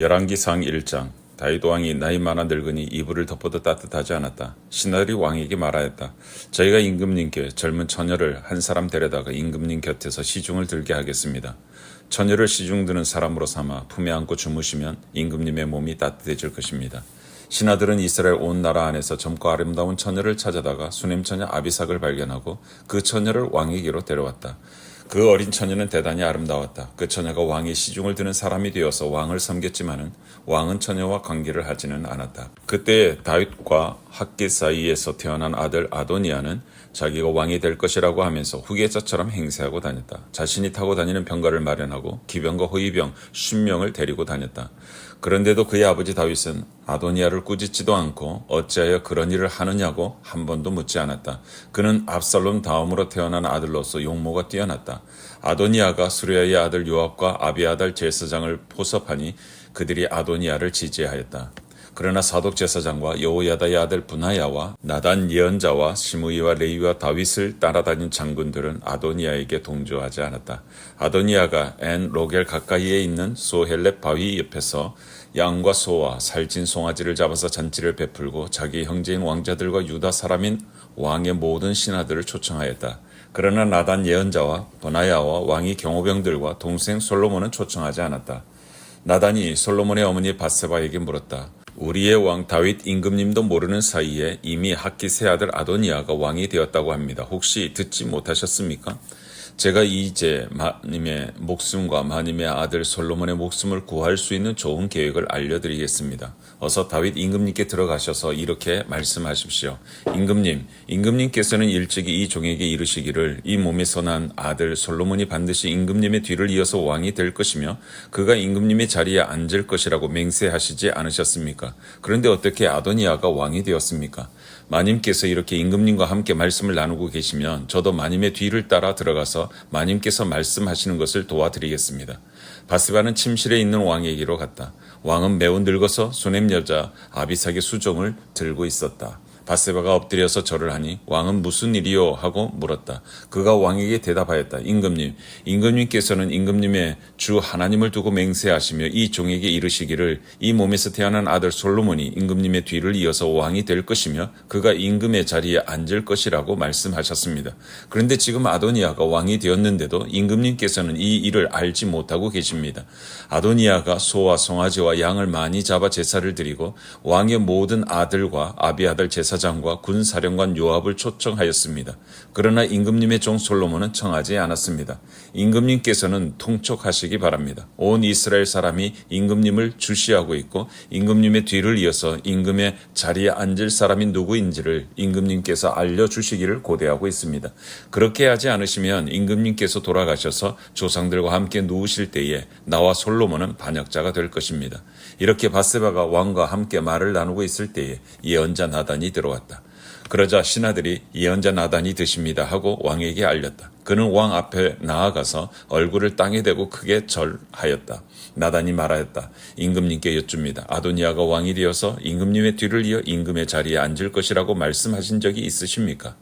열왕기상 1장 다윗 왕이 나이 많아 늙으니 이불을 덮어도 따뜻하지 않았다. 신하들이 왕에게 말하였다. 저희가 임금님께 젊은 처녀를 한 사람 데려다가 임금님 곁에서 시중을 들게 하겠습니다. 처녀를 시중 드는 사람으로 삼아 품에 안고 주무시면 임금님의 몸이 따뜻해질 것입니다. 신하들은 이스라엘 온 나라 안에서 젊고 아름다운 처녀를 찾아다가 수냄 처녀 아비삭을 발견하고 그 처녀를 왕에게로 데려왔다. 그 어린 처녀는 대단히 아름다웠다. 그 처녀가 왕의 시중을 드는 사람이 되어서 왕을 섬겼지만은 왕은 처녀와 관계를 하지는 않았다. 그때 다윗과 학계 사이에서 태어난 아들 아도니아는 자기가 왕이 될 것이라고 하면서 후계자처럼 행세하고 다녔다. 자신이 타고 다니는 병가를 마련하고 기병과 호위병 10명을 데리고 다녔다. 그런데도 그의 아버지 다윗은 아도니아를 꾸짖지도 않고 어찌하여 그런 일을 하느냐고 한 번도 묻지 않았다. 그는 압살롬 다음으로 태어난 아들로서 용모가 뛰어났다. 아도니아가 수레아의 아들 요압과 아비아달 제사장을 포섭하니 그들이 아도니아를 지지하였다. 그러나 사독 제사장과 여호야다의 아들 분하야와 나단 예언자와 시므이와 레이와 다윗을 따라다닌 장군들은 아도니아에게 동조하지 않았다. 아도니아가 엔 로겔 가까이에 있는 소헬렙 바위 옆에서 양과 소와 살찐 송아지를 잡아서 잔치를 베풀고 자기 형제인 왕자들과 유다 사람인 왕의 모든 신하들을 초청하였다. 그러나 나단 예언자와 버나야와 왕의 경호병들과 동생 솔로몬은 초청하지 않았다. 나단이 솔로몬의 어머니 바세바에게 물었다. 우리의 왕 다윗 임금님도 모르는 사이에 이미 학기세 아들 아도니아가 왕이 되었다고 합니다. 혹시 듣지 못하셨습니까? 제가 이제 마님의 목숨과 마님의 아들 솔로몬의 목숨을 구할 수 있는 좋은 계획을 알려드리겠습니다. 어서 다윗 임금님께 들어가셔서 이렇게 말씀하십시오. 임금님, 임금님께서는 일찍이 이 종에게 이르시기를 이 몸에서 난 아들 솔로몬이 반드시 임금님의 뒤를 이어서 왕이 될 것이며 그가 임금님의 자리에 앉을 것이라고 맹세하시지 않으셨습니까? 그런데 어떻게 아도니아가 왕이 되었습니까? 마님께서 이렇게 임금님과 함께 말씀을 나누고 계시면 저도 마님의 뒤를 따라 들어가서 마님께서 말씀하시는 것을 도와드리겠습니다. 바스바는 침실에 있는 왕에게로 갔다. 왕은 매우 늙어서 수냄 여자 아비삭의 수종을 들고 있었다. 바세바가 엎드려서 절을 하니 왕은 무슨 일이요 하고 물었다. 그가 왕에게 대답하였다. 임금님, 임금님께서는 임금님의 주 하나님을 두고 맹세하시며 이 종에게 이르시기를 이 몸에서 태어난 아들 솔로몬이 임금님의 뒤를 이어서 왕이 될 것이며 그가 임금의 자리에 앉을 것이라고 말씀하셨습니다. 그런데 지금 아도니아가 왕이 되었는데도 임금님께서는 이 일을 알지 못하고 계십니다. 아도니아가 소와 송아지와 양을 많이 잡아 제사를 드리고 왕의 모든 아들과 아비아들 제사 장과 군사령관 요압을 초청하였습니다. 그러나 임금님의 종 솔로몬은 청하지 않았습니다. 임금님께서는 통촉하시기 바랍니다. 온 이스라엘 사람이 임금님을 주시하고 있고 임금님의 뒤를 이어서 임금의 자리에 앉을 사람이 누구인지를 임금님께서 알려주시기를 고대하고 있습니다. 그렇게 하지 않으시면 임금님께서 돌아가셔서 조상들과 함께 누우실 때에 나와 솔로몬은 반역자가 될 것입니다. 이렇게 바세바가 왕과 함께 말을 나누고 있을 때에 예언자 나단이 들어 왔다. 그러자 신하들이 예언자 나단이 드십니다 하고 왕에게 알렸다. 그는 왕 앞에 나아가서 얼굴을 땅에 대고 크게 절하였다. 나단이 말하였다. 임금님께 여쭙니다. 아도니아가 왕이 되어서 임금님의 뒤를 이어 임금의 자리에 앉을 것이라고 말씀하신 적이 있으십니까?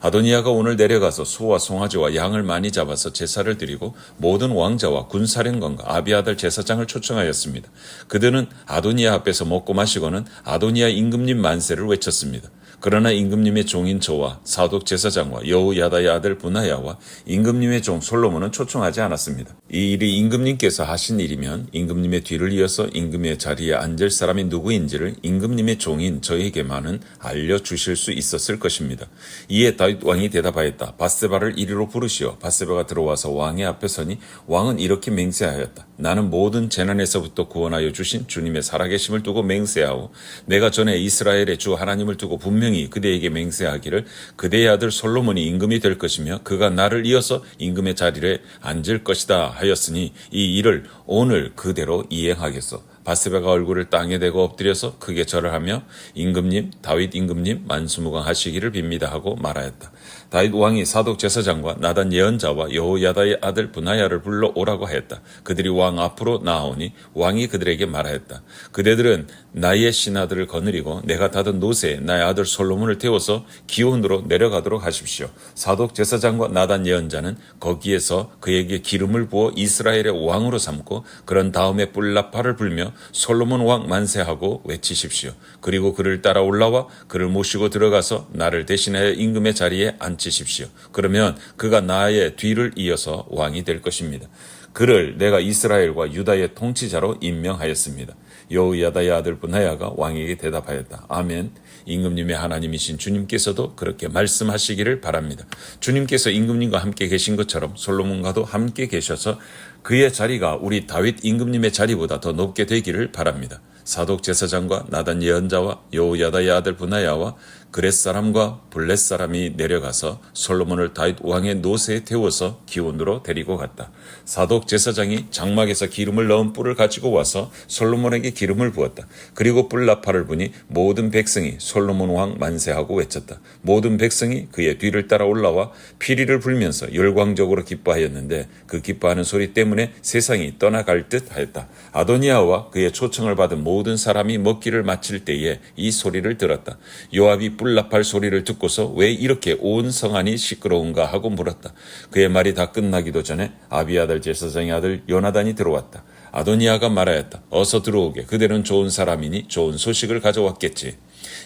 아도니아가 오늘 내려가서 소와 송아지와 양을 많이 잡아서 제사를 드리고 모든 왕자와 군사령관과 아비아들 제사장을 초청하였습니다. 그들은 아도니아 앞에서 먹고 마시고는 아도니아 임금님 만세를 외쳤습니다. 그러나 임금님의 종인 저와 사독 제사장과 여우야다의 아들 분하야와 임금님의 종 솔로몬은 초청하지 않았습니다. 이 일이 임금님께서 하신 일이면 임금님의 뒤를 이어서 임금의 자리에 앉을 사람이 누구인지를 임금님의 종인 저에게만은 알려주실 수 있었을 것입니다. 이에 다윗 왕이 대답하였다. 바세바를 이리로 부르시오. 바세바가 들어와서 왕의 앞에 서니 왕은 이렇게 맹세하였다. 나는 모든 재난에서부터 구원하여 주신 주님의 살아계심을 두고 맹세하오. 내가 전에 이스라엘의 주 하나님을 두고 분명히 그대에게 맹세하기를 그대의 아들 솔로몬이 임금이 될 것이며 그가 나를 이어서 임금의 자리에 앉을 것이다 하였으니 이 일을 오늘 그대로 이행하겠소. 바세바가 얼굴을 땅에 대고 엎드려서 크게 절을 하며 임금님 다윗 임금님 만수무강 하시기를 빕니다 하고 말하였다. 다윗 왕이 사독 제사장과 나단 예언자와 여호야다의 아들 분하야를 불러 오라고 하였다. 그들이 왕 앞으로 나아오니 왕이 그들에게 말하였다. 그대들은 나의 신하들을 거느리고 내가 닫은 노새에 나의 아들 솔로몬을 태워서 기온으로 내려가도록 하십시오. 사독 제사장과 나단 예언자는 거기에서 그에게 기름을 부어 이스라엘의 왕으로 삼고 그런 다음에 뿔나파를 불며 솔로몬 왕 만세하고 외치십시오. 그리고 그를 따라 올라와 그를 모시고 들어가서 나를 대신하여 임금의 자리에 앉 히십시오. 그러면 그가 나의 뒤를 이어서 왕이 될 것입니다. 그를 내가 이스라엘과 유다의 통치자로 임명하였습니다. 여호야다의 아들 분하야가 왕에게 대답하였다. 아멘. 임금님의 하나님이신 주님께서도 그렇게 말씀하시기를 바랍니다. 주님께서 임금님과 함께 계신 것처럼 솔로몬과도 함께 계셔서 그의 자리가 우리 다윗 임금님의 자리보다 더 높게 되기를 바랍니다. 사독 제사장과 나단 예언자와 여호야다의 아들 분하야와 그렛 사람과 블렛 사람이 내려가서 솔로몬을 다윗 왕의 노새에 태워서 기온으로 데리고 갔다. 사독 제사장이 장막에서 기름을 넣은 뿔을 가지고 와서 솔로몬에게 기름을 부었다. 그리고 뿔나파를 부니 모든 백성이 솔로몬 왕 만세하고 외쳤다. 모든 백성이 그의 뒤를 따라 올라와 피리를 불면서 열광적으로 기뻐하였는데 그 기뻐하는 소리 때문에 세상이 떠나갈 듯 하였다. 아도니아와 그의 초청을 받은 모든 사람이 먹기를 마칠 때에 이 소리를 들었다. 요압이 뿔나팔 소리를 듣고서 왜 이렇게 온 성안이 시끄러운가 하고 물었다. 그의 말이 다 끝나기도 전에 아비 아들 제사장의 아들 요나단이 들어왔다. 아도니아가 말하였다. 어서 들어오게. 그대는 좋은 사람이니 좋은 소식을 가져왔겠지.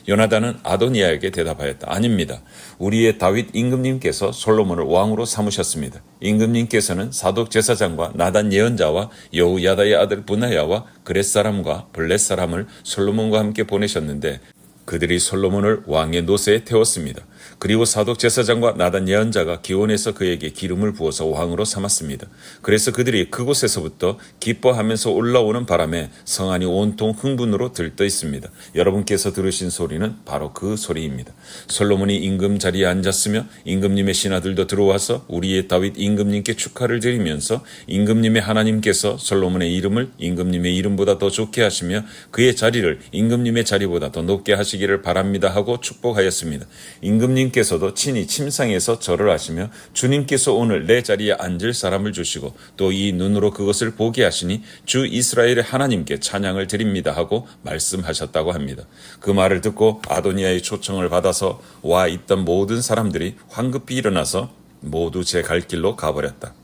요나단은 아도니아에게 대답하였다. 아닙니다. 우리의 다윗 임금님께서 솔로몬을 왕으로 삼으셨습니다. 임금님께서는 사독 제사장과 나단 예언자와 여우야다의 아들 분하야와 그렛 사람과 블렛 사람을 솔로몬과 함께 보내셨는데 그들이 솔로몬을 왕의 노새에 태웠습니다. 그리고 사독 제사장과 나단 예언자가 기온에서 그에게 기름을 부어서 왕으로 삼았습니다. 그래서 그들이 그곳에서부터 기뻐하면서 올라오는 바람에 성안이 온통 흥분으로 들떠 있습니다. 여러분께서 들으신 소리는 바로 그 소리입니다. 솔로몬이 임금 자리에 앉았으며 임금님의 신하들도 들어와서 우리의 다윗 임금님께 축하를 드리면서 임금님의 하나님께서 솔로몬의 이름을 임금님의 이름보다 더 좋게 하시며 그의 자리를 임금님의 자리보다 더 높게 하시기를 바랍니다 하고 축복하였습니다. 임금님 께서도 친히 침상에서 절을 하시며 주님께서 오늘 내 자리에 앉을 사람을 주시고 또 이 눈으로 그것을 보게 하시니 주 이스라엘의 하나님께 찬양을 드립니다 하고 말씀하셨다고 합니다. 그 말을 듣고 아도니아의 초청을 받아서 와 있던 모든 사람들이 황급히 일어나서 모두 제 갈 길로 가버렸다.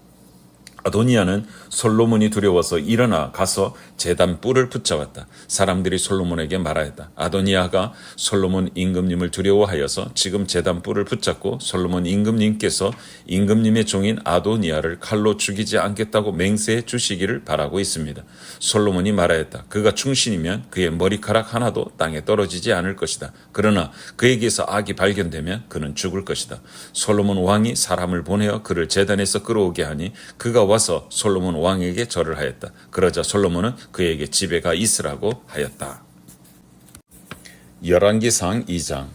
아도니아는 솔로몬이 두려워서 일어나 가서 재단 뿔을 붙잡았다. 사람들이 솔로몬에게 말하였다. 아도니아가 솔로몬 임금님을 두려워하여서 지금 재단 뿔을 붙잡고 솔로몬 임금님께서 임금님의 종인 아도니아를 칼로 죽이지 않겠다고 맹세해 주시기를 바라고 있습니다. 솔로몬이 말하였다. 그가 충신이면 그의 머리카락 하나도 땅에 떨어지지 않을 것이다. 그러나 그에게서 악이 발견되면 그는 죽을 것이다. 솔로몬 왕이 사람을 보내어 그를 재단에서 끌어오게 하니 그가 와서 솔로몬 왕에게 절을 하였다. 그러자 솔로몬은 그에게 집에 가 있으라고 하였다. 열왕기상 2장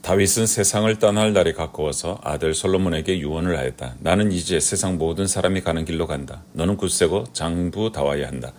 다윗은 세상을 떠날 날이 가까워서 아들 솔로몬에게 유언을 하였다. 나는 이제 세상 모든 사람이 가는 길로 간다. 너는 굳세고 장부다와야 한다.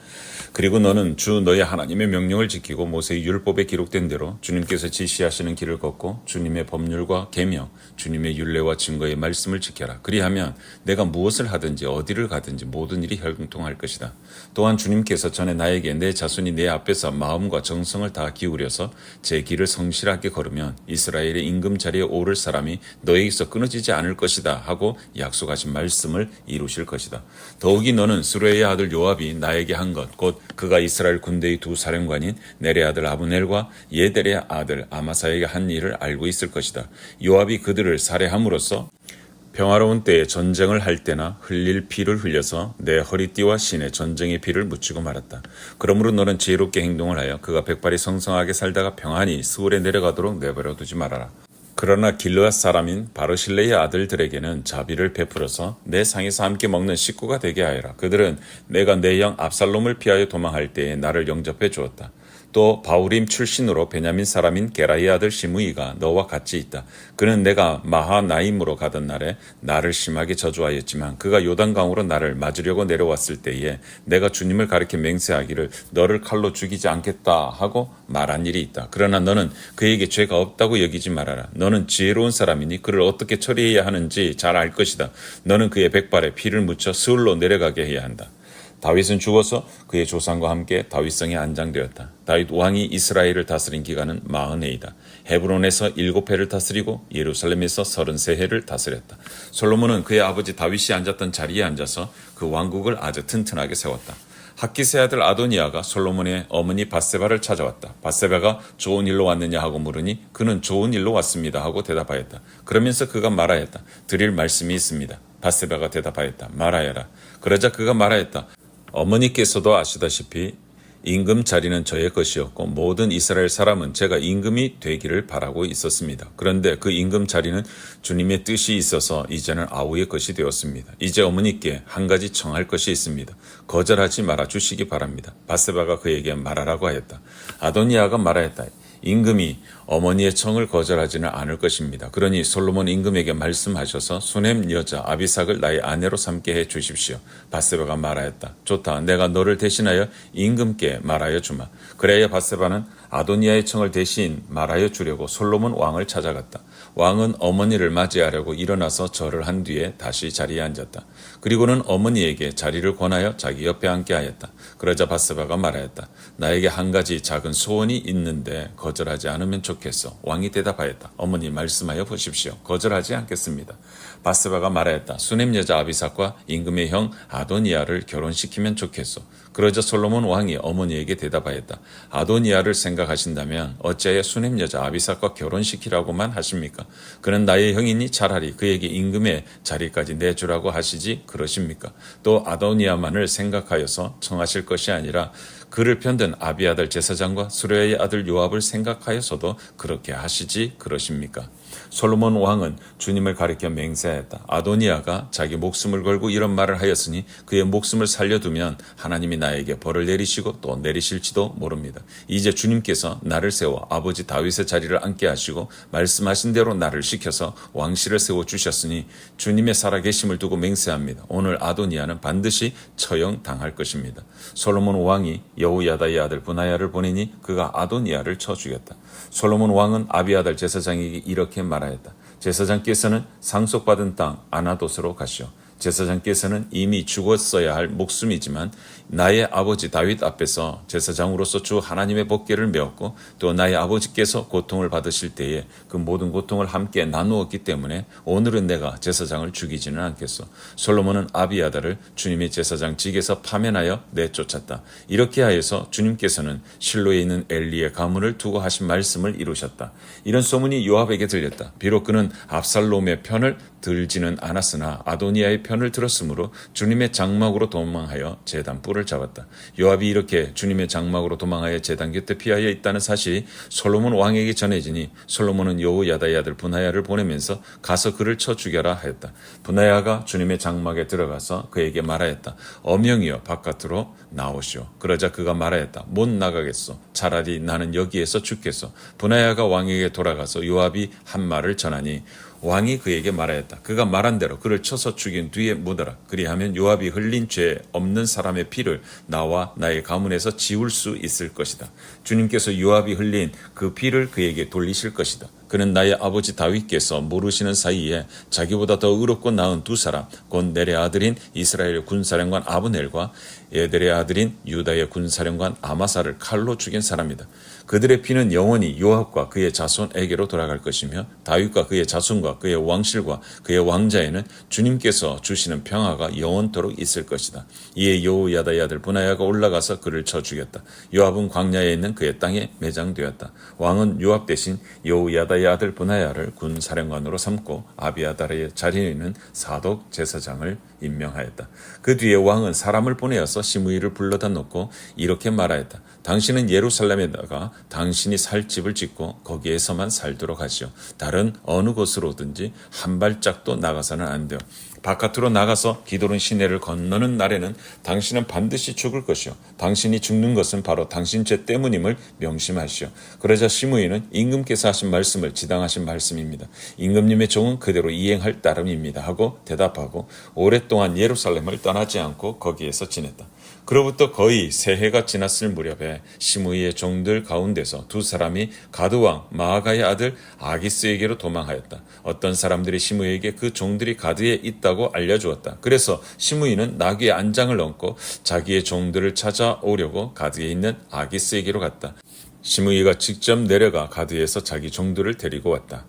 그리고 너는 주 너의 하나님의 명령을 지키고 모세의 율법에 기록된 대로 주님께서 지시하시는 길을 걷고 주님의 법률과 계명, 주님의 율례와 증거의 말씀을 지켜라. 그리하면 내가 무엇을 하든지 어디를 가든지 모든 일이 혈통할 것이다. 또한 주님께서 전에 나에게 내 자손이 내 앞에서 마음과 정성을 다 기울여서 제 길을 성실하게 걸으면 이스라엘의 임금 자리에 오를 사람이 너에게서 끊어지지 않을 것이다 하고 약속하신 말씀을 이루실 것이다. 더욱이 너는 수레의 아들 요압이 나에게 한 것 곧 그가 이스라엘 군대의 두 사령관인 내레 아들 아브넬과 예델의 아들 아마사에게 한 일을 알고 있을 것이다. 요압이 그들을 살해함으로써 평화로운 때에 전쟁을 할 때나 흘릴 피를 흘려서 내 허리띠와 신에 전쟁의 피를 묻히고 말았다. 그러므로 너는 지혜롭게 행동을 하여 그가 백발이 성성하게 살다가 평안히 스울에 내려가도록 내버려 두지 말아라. 그러나 길르앗 사람인 바르실레의 아들들에게는 자비를 베풀어서 내 상에서 함께 먹는 식구가 되게 하여라. 그들은 내가 내 형 압살롬을 피하여 도망할 때에 나를 영접해 주었다. 또 바우림 출신으로 베냐민 사람인 게라의 아들 시므이가 너와 같이 있다. 그는 내가 마하나임으로 가던 날에 나를 심하게 저주하였지만 그가 요단강으로 나를 맞으려고 내려왔을 때에 내가 주님을 가리켜 맹세하기를 너를 칼로 죽이지 않겠다 하고 말한 일이 있다. 그러나 너는 그에게 죄가 없다고 여기지 말아라. 너는 지혜로운 사람이니 그를 어떻게 처리해야 하는지 잘 알 것이다. 너는 그의 백발에 피를 묻혀 스울로 내려가게 해야 한다. 다윗은 죽어서 그의 조상과 함께 다윗성에 안장되었다. 다윗 왕이 이스라엘을 다스린 기간은 마흔해이다. 헤브론에서 일곱 해를 다스리고 예루살렘에서 서른세 해를 다스렸다. 솔로몬은 그의 아버지 다윗이 앉았던 자리에 앉아서 그 왕국을 아주 튼튼하게 세웠다. 학기세 아들 아도니아가 솔로몬의 어머니 바세바를 찾아왔다. 바세바가 좋은 일로 왔느냐 하고 물으니 그는 좋은 일로 왔습니다 하고 대답하였다. 그러면서 그가 말하였다. 드릴 말씀이 있습니다. 바세바가 대답하였다. 말하여라. 그러자 그가 말하였다. 어머니께서도 아시다시피 임금 자리는 저의 것이었고 모든 이스라엘 사람은 제가 임금이 되기를 바라고 있었습니다. 그런데 그 임금 자리는 주님의 뜻이 있어서 이제는 아우의 것이 되었습니다. 이제 어머니께 한 가지 청할 것이 있습니다. 거절하지 말아 주시기 바랍니다. 바세바가 그에게 말하라고 하였다. 아도니아가 말하였다. 임금이 어머니의 청을 거절하지는 않을 것입니다. 그러니 솔로몬 임금에게 말씀하셔서 수넴 여자 아비삭을 나의 아내로 삼게 해 주십시오. 바세바가 말하였다. 좋다. 내가 너를 대신하여 임금께 말하여 주마. 그래야 바세바는 아도니아의 청을 대신 말하여 주려고 솔로몬 왕을 찾아갔다. 왕은 어머니를 맞이하려고 일어나서 절을 한 뒤에 다시 자리에 앉았다. 그리고는 어머니에게 자리를 권하여 자기 옆에 앉게 하였다. 그러자 바세바가 말하였다. 나에게 한 가지 작은 소원이 있는데 거절하지 않으면 좋겠어. 왕이 대답하였다. 어머니 말씀하여 보십시오. 거절하지 않겠습니다. 바세바가 말하였다. 수넴 여자 아비삭과 임금의 형 아도니아를 결혼시키면 좋겠어. 그러자 솔로몬 왕이 어머니에게 대답하였다. 아도니아를 생각하신다면 어찌하여 수넴 여자 아비삭과 결혼시키라고만 하십니까? 그는 나의 형이니 차라리 그에게 임금의 자리까지 내주라고 하시지 그러십니까? 또 아도니아만을 생각하여서 청하실 것이 아니라 그를 편든 아비아들 제사장과 수레의 아들 요압을 생각하여서도 그렇게 하시지 그러십니까? 솔로몬 왕은 주님을 가리켜 맹세하였다. 아도니아가 자기 목숨을 걸고 이런 말을 하였으니 그의 목숨을 살려두면 하나님이 나에게 벌을 내리시고 또 내리실지도 모릅니다. 이제 주님께서 나를 세워 아버지 다윗의 자리를 앉게 하시고 말씀하신 대로 나를 시켜서 왕실을 세워 주셨으니 주님의 살아계심을 두고 맹세합니다. 오늘 아도니아는 반드시 처형 당할 것입니다. 솔로몬 왕이 여우야다의 아들 분하야를 보내니 그가 아도니아를 쳐 죽였다. 솔로몬 왕은 아비아달 제사장에게 이렇게 말하였다. 제사장께서는 상속받은 땅 아나돗으로 가시오. 제사장께서는 이미 죽었어야 할 목숨이지만 나의 아버지 다윗 앞에서 제사장으로서 주 하나님의 법궤를 메었고 또 나의 아버지께서 고통을 받으실 때에 그 모든 고통을 함께 나누었기 때문에 오늘은 내가 제사장을 죽이지는 않겠소. 솔로몬은 아비아다를 주님의 제사장 직에서 파면하여 내쫓았다. 이렇게 하여서 주님께서는 실로에 있는 엘리의 가문을 두고 하신 말씀을 이루셨다. 이런 소문이 요압에게 들렸다. 비록 그는 압살롬의 편을 들지는 않았으나 아도니아의 편을 들었으므로 주님의 장막으로 도망하여 제단 뿔을 잡았다. 요압이 이렇게 주님의 장막으로 도망하여 제단 곁에 피하여 있다는 사실이 솔로몬 왕에게 전해지니 솔로몬은 여호야다의 아들 분하야를 보내면서 가서 그를 쳐 죽여라 하였다. 분하야가 주님의 장막에 들어가서 그에게 말하였다. 어명이여 바깥으로 나오시오. 그러자 그가 말하였다. 못 나가겠소. 차라리 나는 여기에서 죽겠소. 분하야가 왕에게 돌아가서 요압이 한 말을 전하니 왕이 그에게 말하였다. 그가 말한 대로 그를 쳐서 죽인 뒤에 묻어라. 그리하면 요압이 흘린 죄 없는 사람의 피를 나와 나의 가문에서 지울 수 있을 것이다. 주님께서 요압이 흘린 그 피를 그에게 돌리실 것이다. 그는 나의 아버지 다윗께서 모르시는 사이에 자기보다 더 의롭고 나은 두 사람, 곧 내레 아들인 이스라엘 군사령관 아브넬과 에델의 아들인 유다의 군사령관 아마사를 칼로 죽인 사람이다. 그들의 피는 영원히 요압과 그의 자손에게로 돌아갈 것이며 다윗과 그의 자손과 그의 왕실과 그의 왕자에는 주님께서 주시는 평화가 영원토록 있을 것이다. 이에 여호야다의 아들 분하야가 올라가서 그를 쳐 죽였다. 요압은 광야에 있는 그의 땅에 매장되었다. 왕은 요압 대신 여호야다 의 아들 분하야를 군 사령관으로 삼고 아비아달의 자리에는 사독 제사장을 임명하였다. 그 뒤에 왕은 사람을 보내어서 시므이를 불러다 놓고 이렇게 말하였다. 당신은 예루살렘에다가 당신이 살 집을 짓고 거기에서만 살도록 하시오. 다른 어느 곳으로든지 한 발짝도 나가서는 안 돼요. 바깥으로 나가서 기도른 시내를 건너는 날에는 당신은 반드시 죽을 것이요 당신이 죽는 것은 바로 당신 죄 때문임을 명심하시오. 그러자 시므이는 임금께서 하신 말씀을 지당하신 말씀입니다. 임금님의 종은 그대로 이행할 따름입니다. 하고 대답하고 오랫동안 예루살렘을 떠나지 않고 거기에서 지냈다. 그로부터 거의 세 해가 지났을 무렵에 시므이의 종들 가운데서 두 사람이 가드왕 마아가의 아들 아기스에게로 도망하였다. 어떤 사람들이 시므이에게 그 종들이 가드에 있다고 알려주었다. 그래서 시므이는 나귀의 안장을 얹고 자기의 종들을 찾아오려고 가드에 있는 아기스에게로 갔다. 시므이가 직접 내려가 가드에서 자기 종들을 데리고 왔다.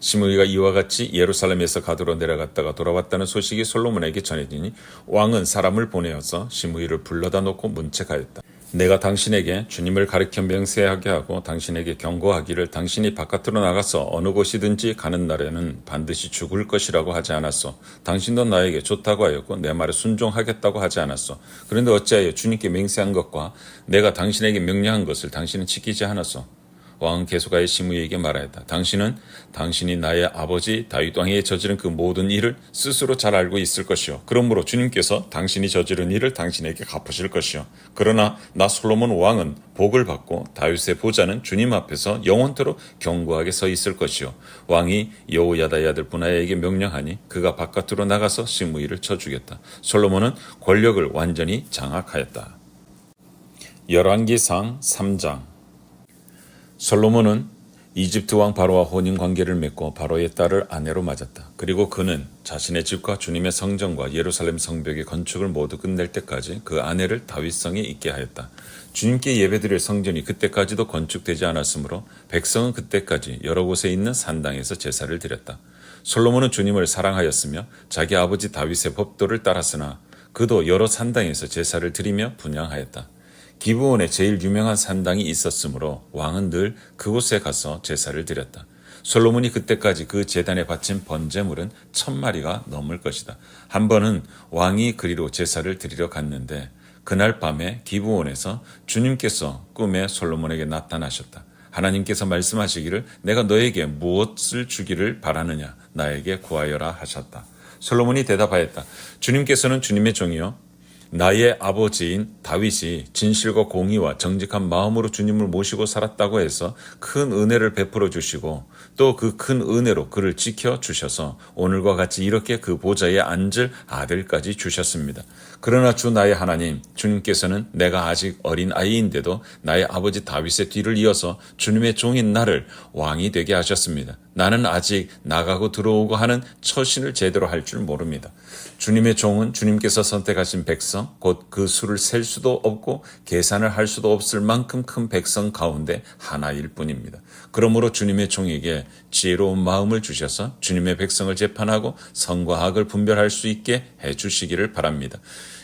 시므이가 이와 같이 예루살렘에서 가드로 내려갔다가 돌아왔다는 소식이 솔로몬에게 전해지니 왕은 사람을 보내어서 시므이를 불러다 놓고 문책하였다. 내가 당신에게 주님을 가리켜 맹세하게 하고 당신에게 경고하기를 당신이 바깥으로 나가서 어느 곳이든지 가는 날에는 반드시 죽을 것이라고 하지 않았소. 당신도 나에게 좋다고 하였고 내 말에 순종하겠다고 하지 않았소. 그런데 어찌하여 주님께 맹세한 것과 내가 당신에게 명령한 것을 당신은 지키지 않았소. 왕은 계속하여 시므이에게 말하였다. 당신은 당신이 나의 아버지 다윗 왕이 저지른 그 모든 일을 스스로 잘 알고 있을 것이요. 그러므로 주님께서 당신이 저지른 일을 당신에게 갚으실 것이요. 그러나 나 솔로몬 왕은 복을 받고 다윗의 보좌는 주님 앞에서 영원토록 견고하게 서 있을 것이요. 왕이 여호야다의 아들 분하야에게 명령하니 그가 바깥으로 나가서 시므이를 쳐 죽였다. 솔로몬은 권력을 완전히 장악하였다. 열왕기상 3장 솔로몬은 이집트 왕 바로와 혼인 관계를 맺고 바로의 딸을 아내로 맞았다. 그리고 그는 자신의 집과 주님의 성전과 예루살렘 성벽의 건축을 모두 끝낼 때까지 그 아내를 다윗성에 있게 하였다. 주님께 예배드릴 성전이 그때까지도 건축되지 않았으므로 백성은 그때까지 여러 곳에 있는 산당에서 제사를 드렸다. 솔로몬은 주님을 사랑하였으며 자기 아버지 다윗의 법도를 따랐으나 그도 여러 산당에서 제사를 드리며 분양하였다. 기브온에 제일 유명한 산당이 있었으므로 왕은 늘 그곳에 가서 제사를 드렸다. 솔로몬이 그때까지 그 재단에 바친 번제물은 천 마리가 넘을 것이다. 한 번은 왕이 그리로 제사를 드리러 갔는데 그날 밤에 기브온에서 주님께서 꿈에 솔로몬에게 나타나셨다. 하나님께서 말씀하시기를 내가 너에게 무엇을 주기를 바라느냐 나에게 구하여라 하셨다. 솔로몬이 대답하였다. 주님께서는 주님의 종이요 나의 아버지인 다윗이 진실과 공의와 정직한 마음으로 주님을 모시고 살았다고 해서 큰 은혜를 베풀어 주시고 또 그 큰 은혜로 그를 지켜 주셔서 오늘과 같이 이렇게 그 보좌에 앉을 아들까지 주셨습니다. 그러나 주 나의 하나님, 주님께서는 내가 아직 어린 아이인데도 나의 아버지 다윗의 뒤를 이어서 주님의 종인 나를 왕이 되게 하셨습니다. 나는 아직 나가고 들어오고 하는 처신을 제대로 할 줄 모릅니다. 주님의 종은 주님께서 선택하신 백성, 곧 그 수를 셀 수도 없고 계산을 할 수도 없을 만큼 큰 백성 가운데 하나일 뿐입니다. 그러므로 주님의 종에게 지혜로운 마음을 주셔서 주님의 백성을 재판하고 선과 악을 분별할 수 있게 해 주시기를 바랍니다.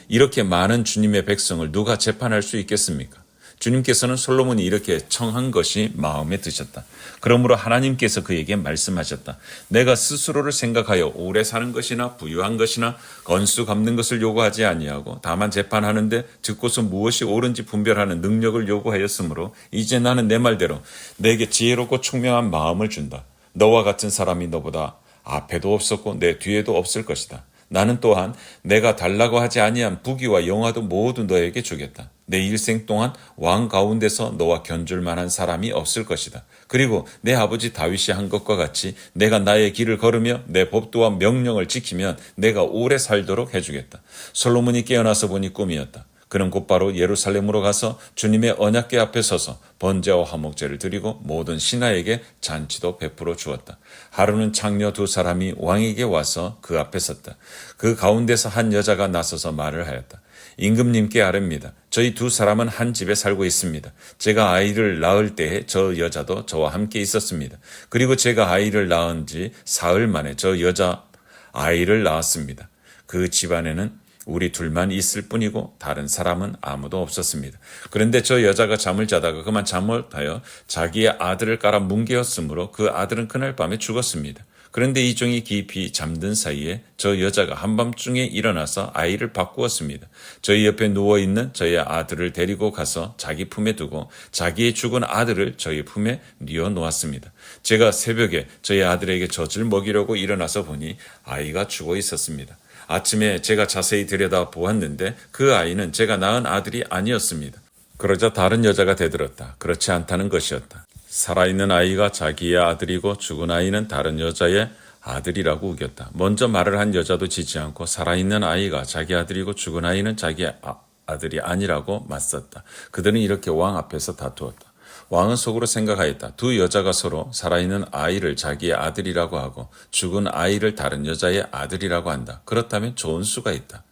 이렇게 많은 주님의 백성을 누가 재판할 수 있겠습니까? 주님께서는 솔로몬이 이렇게 청한 것이 마음에 드셨다. 그러므로 하나님께서 그에게 말씀하셨다. 내가 스스로를 생각하여 오래 사는 것이나 부유한 것이나 건수 갚는 것을 요구하지 아니하고 다만 재판하는데 듣고서 무엇이 옳은지 분별하는 능력을 요구하였으므로 이제 나는 내 말대로 내게 지혜롭고 총명한 마음을 준다. 너와 같은 사람이 너보다 앞에도 없었고 내 뒤에도 없을 것이다. 나는 또한 내가 달라고 하지 아니한 부귀와 영화도 모두 너에게 주겠다. 내 일생 동안 왕 가운데서 너와 견줄 만한 사람이 없을 것이다. 그리고 내 아버지 다윗이 한 것과 같이 내가 나의 길을 걸으며 내 법도와 명령을 지키면 내가 오래 살도록 해주겠다. 솔로몬이 깨어나서 보니 꿈이었다. 그는 곧바로 예루살렘으로 가서 주님의 언약궤 앞에 서서 번제와 화목제를 드리고 모든 신하에게 잔치도 베풀어 주었다. 하루는 창녀 두 사람이 왕에게 와서 그 앞에 섰다. 그 가운데서 한 여자가 나서서 말을 하였다. 임금님께 아뢰입니다. 저희 두 사람은 한 집에 살고 있습니다. 제가 아이를 낳을 때에 저 여자도 저와 함께 있었습니다. 그리고 제가 아이를 낳은 지 사흘 만에 저 여자 아이를 낳았습니다. 그 집안에는 우리 둘만 있을 뿐이고 다른 사람은 아무도 없었습니다. 그런데 저 여자가 잠을 자다가 그만 잠을 타여 자기의 아들을 깔아 뭉개었으므로 그 아들은 그날 밤에 죽었습니다. 그런데 이 종이 깊이 잠든 사이에 저 여자가 한밤중에 일어나서 아이를 바꾸었습니다. 저희 옆에 누워있는 저희 아들을 데리고 가서 자기 품에 두고 자기의 죽은 아들을 저희 품에 뉘어 놓았습니다. 제가 새벽에 저희 아들에게 젖을 먹이려고 일어나서 보니 아이가 죽어 있었습니다. 아침에 제가 자세히 들여다 보았는데 그 아이는 제가 낳은 아들이 아니었습니다. 그러자 다른 여자가 대들었다. 그렇지 않다는 것이었다. 살아있는 아이가 자기의 아들이고 죽은 아이는 다른 여자의 아들이라고 우겼다. 먼저 말을 한 여자도 지지 않고 살아있는 아이가 자기 아들이고 죽은 아이는 자기 아, 아들이 아니라고 맞섰다. 그들은 이렇게 왕 앞에서 다투었다. 왕은 속으로 생각하였다. 두 여자가 서로 살아있는 아이를 자기의 아들이라고 하고 죽은 아이를 다른 여자의 아들이라고 한다. 그렇다면 좋은 수가 있다.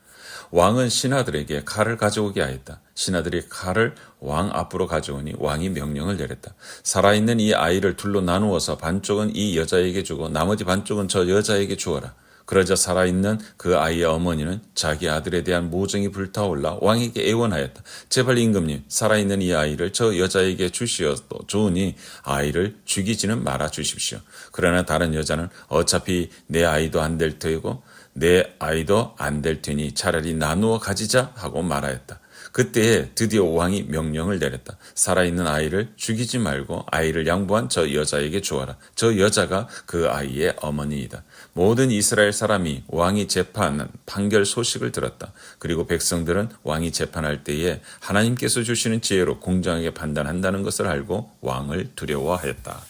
왕은 신하들에게 칼을 가져오게 하였다. 신하들이 칼을 왕 앞으로 가져오니 왕이 명령을 내렸다. 살아있는 이 아이를 둘로 나누어서 반쪽은 이 여자에게 주고 나머지 반쪽은 저 여자에게 주어라. 그러자 살아있는 그 아이의 어머니는 자기 아들에 대한 모정이 불타올라 왕에게 애원하였다. 제발 임금님, 살아있는 이 아이를 저 여자에게 주시어도 좋으니 아이를 죽이지는 말아 주십시오. 그러나 다른 여자는 어차피 내 아이도 안될 테고 내 아이도 안 될 테니 차라리 나누어 가지자 하고 말하였다. 그때에 드디어 왕이 명령을 내렸다. 살아있는 아이를 죽이지 말고 아이를 양보한 저 여자에게 주어라. 저 여자가 그 아이의 어머니이다. 모든 이스라엘 사람이 왕이 재판한 판결 소식을 들었다. 그리고 백성들은 왕이 재판할 때에 하나님께서 주시는 지혜로 공정하게 판단한다는 것을 알고 왕을 두려워하였다.